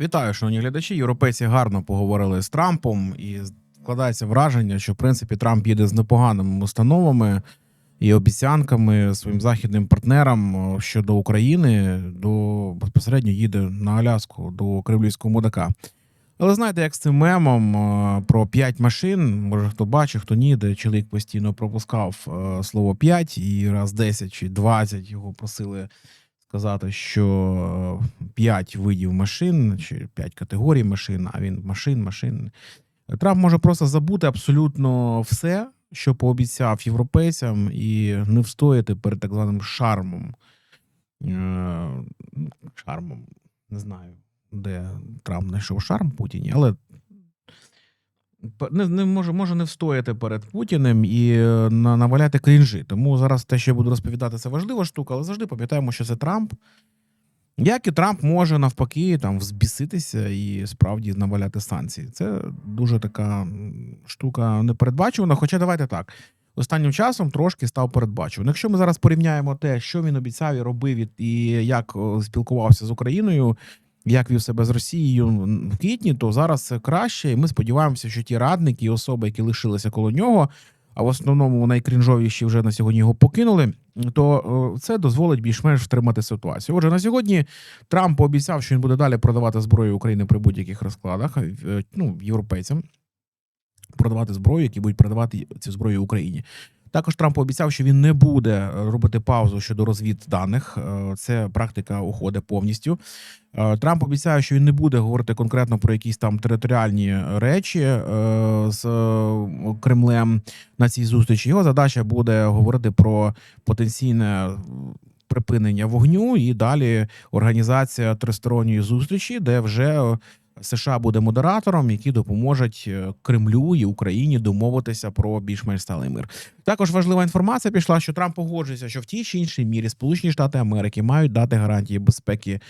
Вітаю, шановні глядачі. Європейці гарно поговорили з Трампом, і складається враження, що в принципі Трамп їде з непоганими установами і обіцянками своїм західним партнерам щодо України, до безпосередньо їде на Аляску до кремлівського мудака. Але знаєте, як з цим мемом е, про п'ять машин, може хто бачив, хто ні, де чоловік постійно пропускав е, слово п'ять і раз 10 чи 20 його просили сказати, що е, п'ять видів машин чи п'ять категорій машин, а він машин, машин. Трамп може просто забути абсолютно все, що пообіцяв європейцям, і не встояти перед так званим шармом. Е, ну, Шармом, не знаю, де Трамп знайшов шарм Путіні, але не, не може, може не встояти перед Путіним і е, на, наваляти крінжі. Тому зараз те, що я буду розповідати, це важлива штука, але завжди пам'ятаємо, що це Трамп. Як і Трамп може навпаки там взбіситися і справді наваляти санкції. Це дуже така штука непередбачувана. Хоча давайте так. Останнім часом трошки став передбачуваним. Якщо ми зараз порівняємо те, що він обіцяв і робив, і- і як спілкувався з Україною, як вів себе з Росією в квітні, то зараз це краще. І ми сподіваємося, що ті радники і особи, які лишилися коло нього, а в основному найкрінжовіші вже на сьогодні його покинули. То е, це дозволить більш-менш втримати ситуацію. Отже, на сьогодні Трамп пообіцяв, що він буде далі продавати зброю України при будь-яких розкладах, е, ну європейцям продавати зброю, які будуть продавати цю зброю Україні. Також Трамп обіцяв, що він не буде е, робити паузу щодо розвідданих. Е, Це практика уходить повністю. Е, Трамп обіцяє, що він не буде говорити конкретно про якісь там територіальні речі з Кремлем на цій зустрічі. Його задача буде говорити про потенційне припинення вогню і далі організація тристоронньої зустрічі, де вже США буде модератором, які допоможуть е, Кремлю і Україні домовитися про більш-менш сталий мир. Також важлива інформація пішла, що Трамп погоджується, що в тій чи іншій мірі Сполучені Штати Америки мають дати гарантії безпеки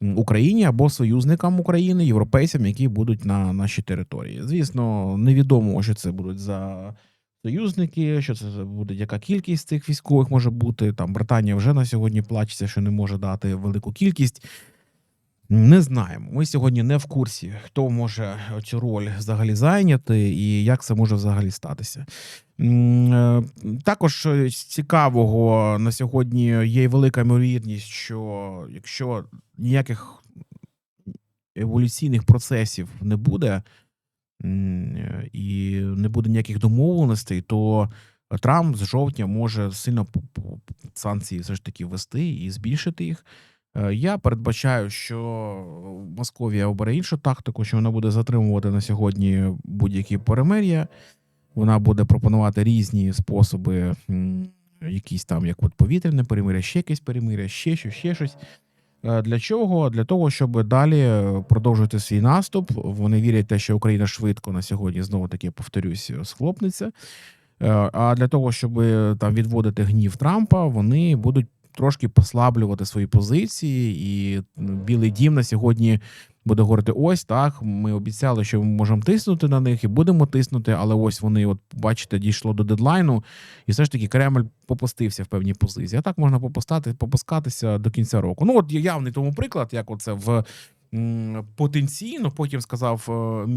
Україні або союзникам України, європейцям, які будуть на нашій території. Звісно, невідомо, що це будуть за. Союзники, що це буде, яка кількість цих військових може бути. Там Британія вже на сьогодні плачеться, що не може дати велику кількість. Не знаємо. Ми сьогодні не в курсі, хто може цю роль взагалі зайняти і як це може взагалі статися. Е, Також цікавого на сьогодні є велика ймовірність, що якщо ніяких еволюційних процесів не буде і не буде ніяких домовленостей, то Трамп з жовтня може сильно санкції все ж таки ввести і збільшити їх. Е, Я передбачаю, що Московія обере іншу тактику, що вона буде затримувати на сьогодні будь-які перемир'я. Вона буде пропонувати різні способи, якісь там, як от повітряне перемир'я, ще якесь перемир'я, ще щось, ще щось. Е, Для чого? Для того, щоб далі продовжувати свій наступ. Вони вірять те, що Україна швидко на сьогодні знову таки повторюсь, схлопнеться. Е, А для того, щоб там відводити гнів Трампа, вони будуть трошки послаблювати свої позиції, і Білий Дім на сьогодні буде говорити: ось так. Ми обіцяли, що ми можемо тиснути на них і будемо тиснути, але ось вони, от бачите, дійшло до дедлайну, і все ж таки Кремль попустився в певній позиції. А так можна попустати, попускатися до кінця року. Ну от явний тому приклад, як оце в. Потенційно потім сказав е,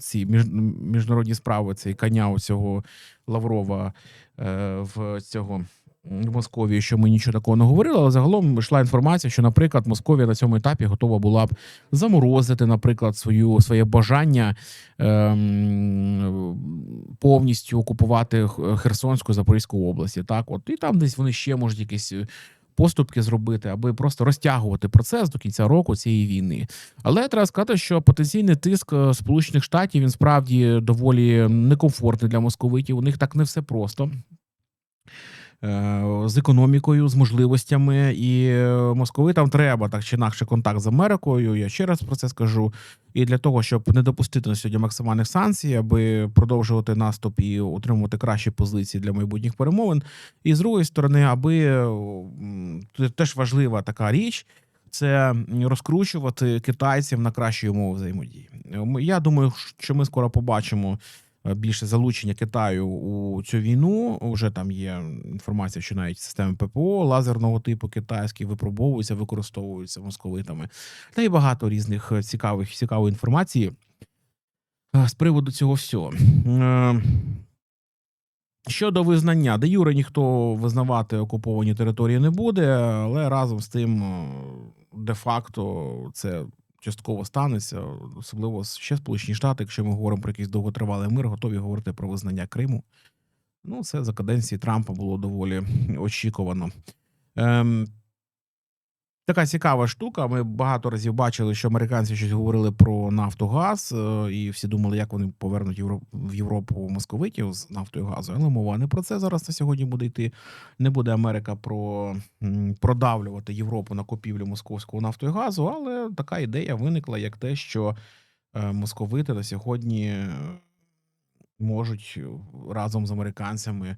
ці між, міжнародні справи цей коня у цього Лаврова е, в цього в Московії, що ми нічого такого не говорили, але загалом йшла інформація, що, наприклад, Московія на цьому етапі готова була б заморозити, наприклад, свою своє бажання ем, повністю окупувати Херсонську Запорізьку області. Так, от і там десь вони ще можуть якісь. е, Поступки зробити, аби просто розтягувати процес до кінця року цієї війни. Але треба сказати, що потенційний тиск е, Сполучених Штатів він справді доволі некомфортний для московитів. У них так не все просто. Е, З економікою, з можливостями, і е, московитам треба так чи інакше контакт з Америкою. Я ще раз про це скажу. І для того, щоб не допустити на сьогодні максимальних санкцій, аби продовжувати наступ і отримувати кращі позиції для майбутніх перемовин. І з другої сторони, аби е, теж важлива така річ. Це розкручувати китайців на кращі умови взаємодії. Я думаю, що ми скоро побачимо більше залучення Китаю у цю війну. Уже там є інформація, що навіть системи ППО лазерного типу китайські випробовуються, використовуються московитами. Та й багато різних е, цікавих цікавої інформації е, з приводу цього всього. Е, Щодо визнання, де Юре ніхто визнавати окуповані території не буде, але разом з тим, е, де-факто, це частково станеться, особливо ще Сполучені Штати, якщо ми говоримо про якийсь довготривалий мир, готові говорити про визнання Криму. Ну, це за каденції Трампа було доволі очікувано. Ем, така цікава штука. Ми багато разів бачили, що американці щось говорили про Нафтогаз, е, і всі думали, як вони повернуть в Європу московитів з нафтою газу. Але мова не про це зараз на сьогодні буде йти. Не буде Америка про продавлювати Європу на купівлю московського нафту і газу, але така ідея виникла як те, що е, московити на сьогодні е, можуть разом з американцями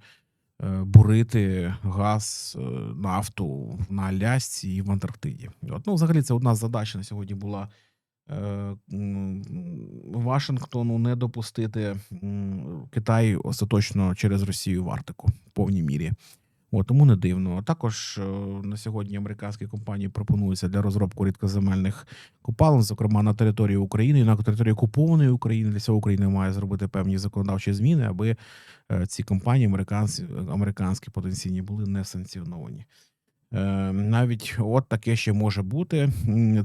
бурити газ, е, нафту на Алясці і в Антарктиді. От, ну, взагалі, це одна з задач на сьогодні була е, Вашингтону не допустити Китаю остаточно через Росію в Арктику в повній мірі. От, тому не дивно. Також е, на сьогодні американські компанії пропонуються для розробки рідкоземельних копалин, зокрема на території України і на території окупованої України. Для цього Україна має зробити певні законодавчі зміни, аби е, ці компанії американські, американські потенційні були не санкціоновані. Е, Навіть от таке ще може бути.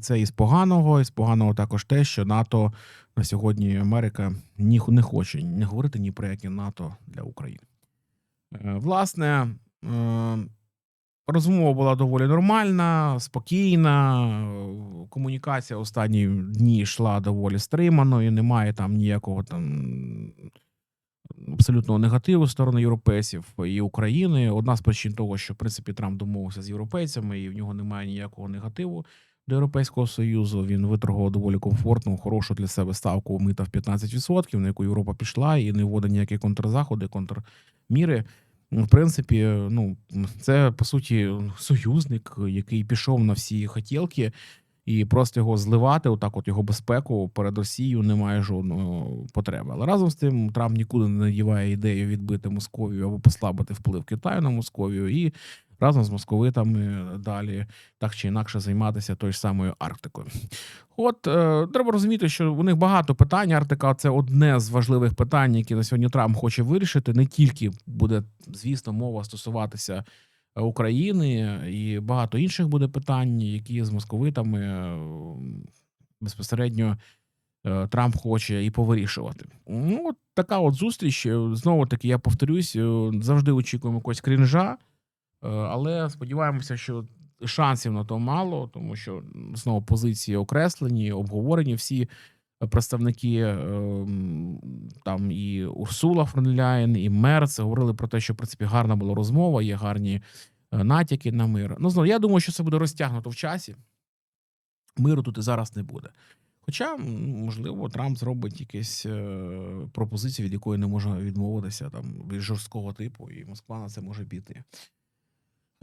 Це із поганого, із поганого також те, що НАТО на сьогодні Америка ні, не хоче не говорити ні про яке НАТО для України. Власне, розмова була доволі нормальна, спокійна. е, Комунікація останні дні йшла доволі стримано, і немає там ніякого там абсолютного негативу сторони європейців і України. Одна з причин того, що в принципі Трамп домовився з європейцями, і в нього немає ніякого негативу до Європейського Союзу. Він виторгував доволі комфортну, хорошу для себе ставку мита в 15%, на яку Європа пішла, і не вводить ніякі контрзаходи, контрміри. В принципі, ну це по суті союзник, який пішов на всі хотілки, і просто його зливати, отак, от його безпеку перед Росією немає жодної потреби. Але разом з тим Трамп нікуди не надіває ідею відбити Московію або послабити вплив Китаю на Московію, і разом з московитами далі так чи інакше займатися тою ж самою Арктикою. От е, треба розуміти, що у них багато питань. Арктика це одне з важливих питань, які на сьогодні Трамп хоче вирішити. Не тільки буде, звісно, мова стосуватися е, України і багато інших буде питань, які з московитами е, безпосередньо е, Трамп хоче і повирішувати. Ну, от така от зустріч. Е, Знову таки, я повторюсь, е, завжди очікуємо якогось крінжа, е, але сподіваємося, що шансів на то мало, тому що знову позиції окреслені, обговорені всі представники е, там і Урсула Ляєн, і Мерц говорили про те, що в принципі гарна була розмова, є гарні е, натяки на мир. Ну знову я думаю, що це буде розтягнуто в часі. Миру тут і зараз не буде. Хоча, можливо, Трамп зробить якусь е, пропозицію, від якої не може відмовитися там від жорсткого типу, і Москва на це може піти.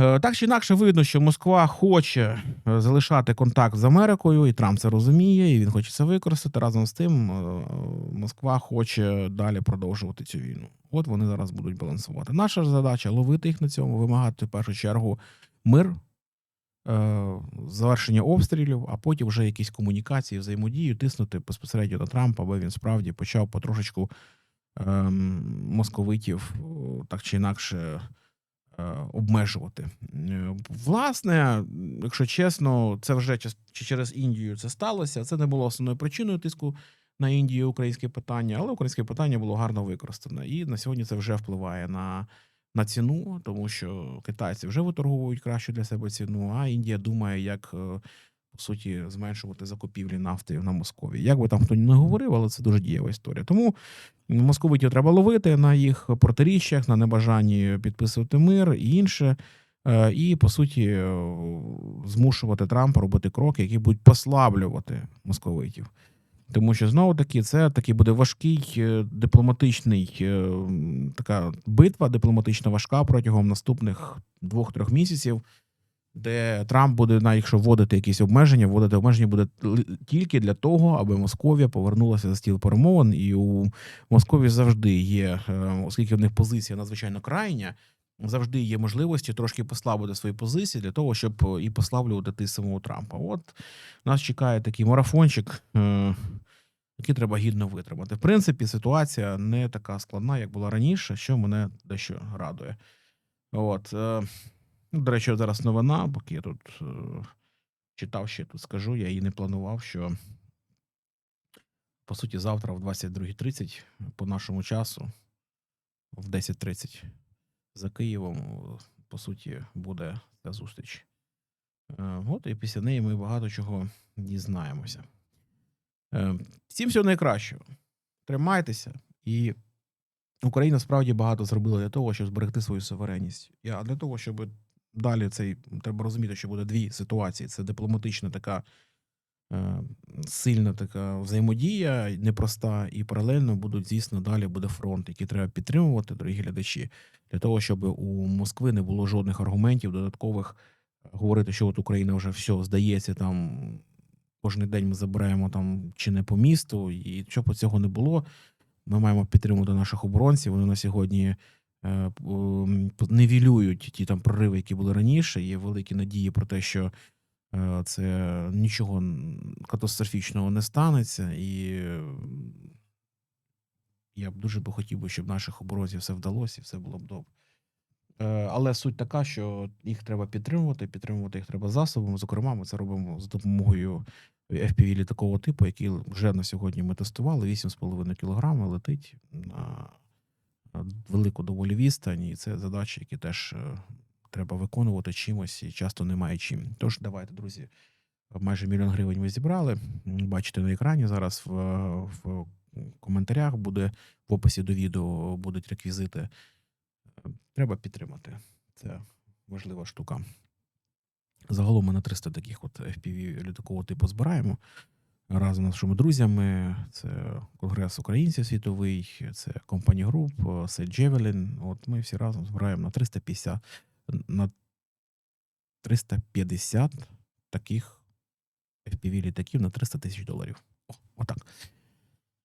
Е, Так чи інакше видно, що Москва хоче е, залишати контакт з Америкою, і Трамп це розуміє, і він хоче це використати. Разом з тим, е, Москва хоче далі продовжувати цю війну. От вони зараз будуть балансувати. Наша ж задача ловити їх на цьому, вимагати в першу чергу мир, завершення обстрілів, а потім вже якісь комунікації, взаємодію, тиснути безпосередньо на Трампа, аби він справді почав потрошечку ем, московитів так чи інакше обмежувати. Е, Власне, якщо чесно, це вже через Індію це сталося. Це не було основною причиною тиску на Індію українське питання, але українське питання було гарно використане. І на сьогодні це вже впливає на, на ціну, тому що китайці вже виторговують кращу для себе ціну, а Індія думає, як. По суті, зменшувати закупівлі нафти на Москові. Як би там хто не говорив, але це дуже дієва історія. Тому московитів треба ловити на їх протиріччях, на небажанні підписувати мир і інше. Е, І по суті е, змушувати Трампа робити кроки, які будуть послаблювати московитів. Тому що знову таки це такий буде важкий е, дипломатичний така битва, дипломатична важка протягом наступних двох-трьох місяців. Де Трамп буде, на якщо вводити якісь обмеження, вводити обмеження буде тільки для того, аби Московія повернулася за стіл перемовин. І у Московії завжди є, е, оскільки в них позиція надзвичайно крайня, завжди є можливості трошки послабити свої позиції для того, щоб е, і послаблювати ти самого Трампа. От нас чекає такий марафончик. е, Який треба гідно витримати. В принципі, ситуація не така складна, як була раніше, що мене дещо радує. От. Е, ну, до речі, зараз новина, поки я тут е, читав ще тут скажу, я її не планував, що по суті завтра в 22.30 по нашому часу, в 10.30 за Києвом, е, по суті, буде ця зустріч. Е, От і після неї ми багато чого дізнаємося. Е, Всім всього найкращого. Тримайтеся. І Україна справді багато зробила для того, щоб зберегти свою суверенність. А для того, щоб далі цей треба розуміти, що буде дві ситуації: це дипломатична така е, сильна така взаємодія, непроста, і паралельно будуть, звісно, далі буде фронт, який треба підтримувати, дорогі глядачі, для того, щоб у Москви не було жодних аргументів додаткових е, говорити, що от Україна вже все здається там. Кожен день ми забираємо там чи не по місту, і щоб цього не було, ми маємо підтримувати наших оборонців. Вони на сьогодні е, нівелюють ті там прориви, які були раніше. Є великі надії про те, що е, це нічого катастрофічного не станеться. І я б дуже би хотів би, щоб наших оборонців все вдалося і все було б добре. Е, Але суть така, що їх треба підтримувати, підтримувати їх треба засобами. Зокрема, ми це робимо з допомогою fpv літакового типу, який вже на сьогодні ми тестували. 8,5 кг летить на велику доволі відстань. І це задачі, які теж е, треба виконувати чимось, і часто немає чим. Тож давайте, друзі, майже мільйон гривень ми зібрали. Бачите на екрані зараз в, в коментарях буде в описі до відео будуть реквізити. Е, Треба підтримати. Це важлива штука. Загалом ми на 300 таких от FPV літакового типу збираємо разом з нашими друзями. Це Конгрес українців світовий, це компанія груп, це Джевелін. От ми всі разом збираємо на 350 на 350 таких FPV літаків на 300 тисяч доларів. О, отак.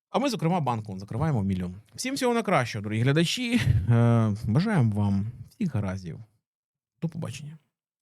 А ми, зокрема, банком закриваємо мільйон. Всім всього найкращого, дорогі глядачі. Е, бажаємо вам всіх гараздів. До побачення.